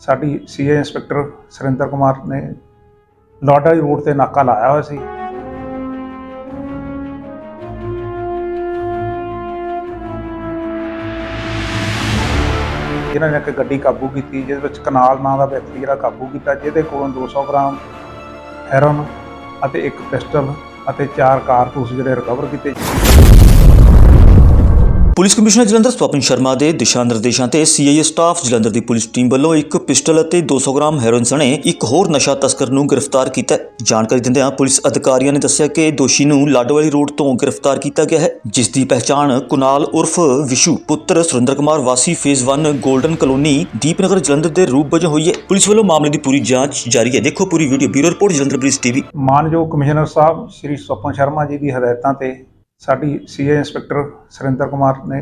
ਸਾਡੀ CA inspector Surinder Kumar ਨੇ ਲਾਡਾਈ road ਤੇ ਨਾਕਾ ਲਾਇਆ ਹੋਇਆ ਸੀ। ਜਿਨ੍ਹਾਂ ਨੇ ਇੱਕ ਗੱਡੀ ਕਾਬੂ ਕੀਤੀ, ਜਿਹਦੇ ਵਿੱਚ ਕਨਾਲ ਨਾਂ ਦਾ ਵਿਅਕਤੀ ਜਿਹੜਾ ਕਾਬੂ ਕੀਤਾ, ਜਿਹਦੇ ਕੋਲੋਂ 200 ਗ੍ਰਾਮ ਹੈਰੋਨ ਅਤੇ ਇੱਕ ਪਿਸਟਲ ਅਤੇ ਚਾਰ ਕਾਰਤੂਸ ਜਿਹੜੇ ਰਿਕਵਰ ਕੀਤੇ। ਪੁਲਿਸ ਕਮਿਸ਼ਨਰ ਜਲੰਧਰ ਸਵਪਨ ਸ਼ਰਮਾ ਦੇ ਦਿਸ਼ਾ ਨਿਰਦੇਸ਼ਾਂ ਤੇ ਸੀਆਈਏ ਸਟਾਫ ਜਲੰਧਰ ਦੀ ਪੁਲਿਸ ਟੀਮ ਵੱਲੋਂ ਇੱਕ ਪਿਸਟਲ ਅਤੇ 200 ਗ੍ਰਾਮ ਹੈਰੋਇਨ ਸਣੇ ਇੱਕ ਹੋਰ ਨਸ਼ਾ ਤਸਕਰ ਨੂੰ ਗ੍ਰਿਫਤਾਰ ਕੀਤਾ ਜਾਣਕਾਰੀ ਦਿੰਦਿਆਂ ਪੁਲਿਸ ਅਧਿਕਾਰੀਆਂ ਨੇ ਦੱਸਿਆ ਕਿ ਦੋਸ਼ੀ ਨੂੰ ਲਾਡੋਵਾਲੀ ਰੋਡ ਤੋਂ ਗ੍ਰਿਫਤਾਰ ਕੀਤਾ ਗਿਆ ਹੈ, ਜਿਸ ਦੀ ਪਹਿਚਾਣ ਕੁਨਾਲ ਉਰਫ ਵਿਸ਼ੂ ਪੁੱਤਰ ਸੁਰਿੰਦਰ ਕੁਮਾਰ ਵਾਸੀ phase 1 golden colony, Deepnagar Jalandhar ਦੇ ਰੂਪ ਵਜੋਂ ਹੋਈ ਹੈ। ਪੁਲਿਸ ਵੱਲੋਂ ਮਾਮਲੇ ਦੀ ਪੂਰੀ ਜਾਂਚ ਜਾਰੀ ਹੈ। ਦੇਖੋ ਪੂਰੀ video, bureau report Jalandhar police TV. ਮਾਨਯੋਗ ਕਮਿਸ਼ਨਰ ਸਾਹਿਬ, ਸ਼੍ਰੀ ਸਵਪਨ ਸ਼ਰਮਾ ਜੀ ਦੀ ਹਦਾਇਤਾਂ ਤੇ ਸਾਡੀ ਸੀਏ ਇੰਸਪੈਕਟਰ ਸੁਰਿੰਦਰ ਕੁਮਾਰ ਨੇ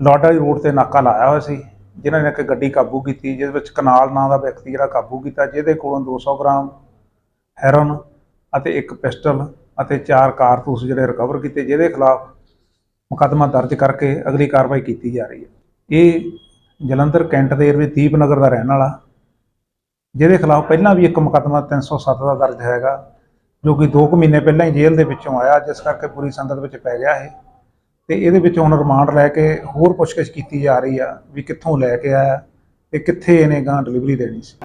ਲਾਡਾਈ ਰੋਡ ਤੇ ਨਾਕਾ ਲਾਇਆ ਹੋਇਆ ਸੀ, ਜਿਨ੍ਹਾਂ ਨੇ ਇੱਕ ਗੱਡੀ ਕਾਬੂ ਕੀਤੀ, ਜਿਹਦੇ ਵਿੱਚ ਕਨਾਲ ਨਾਂ ਦਾ ਵਿਅਕਤੀ ਜਿਹੜਾ ਕਾਬੂ ਕੀਤਾ, ਜਿਹਦੇ ਕੋਲੋਂ 200 ਗ੍ਰਾਮ ਹੈਰੋਨ ਅਤੇ ਇੱਕ ਪਿਸਟਲ ਅਤੇ ਚਾਰ ਕਾਰਤੂਸ ਜਿਹੜੇ ਰਿਕਵਰ ਕੀਤੇ, ਜਿਹਦੇ ਖਿਲਾਫ ਮੁਕੱਦਮਾ ਦਰਜ ਕਰਕੇ ਅਗਲੀ ਕਾਰਵਾਈ ਕੀਤੀ ਜਾ ਰਹੀ ਹੈ। ਇਹ ਜਲੰਧਰ ਕੈਂਟ ਦੇ ਏਰੀਏ ਦੀਪਨਗਰ ਦਾ ਰਹਿਣ ਵਾਲਾ, ਜਿਹਦੇ ਖਿਲਾਫ ਪਹਿਲਾਂ ਵੀ ਇੱਕ ਮੁਕੱਦਮਾ 307 ਦਾ ਦਰਜ ਹੈਗਾ। ਜੋ ਕਿ 2 ਕੁ ਮਹੀਨੇ ਪਹਿਲਾਂ ਹੀ ਜੇਲ੍ਹ ਦੇ ਵਿੱਚੋਂ ਆਇਆ, ਜਿਸ ਕਰਕੇ ਪੂਰੀ ਸੰਗਤ ਵਿੱਚ ਪੈ ਗਿਆ ਇਹ। ਤੇ ਇਹਦੇ ਵਿੱਚ ਹੁਣ ਰਿਮਾਂਡ ਲੈ ਕੇ ਹੋਰ ਪੁੱਛਗਿੱਛ ਕੀਤੀ ਜਾ ਰਹੀ ਆ ਵੀ ਕਿੱਥੋਂ ਲੈ ਕੇ ਆਇਆ ਤੇ ਕਿੱਥੇ ਇਹਨੇ ਗਾਂ ਡਿਲੀਵਰੀ ਦੇਣੀ ਸੀ।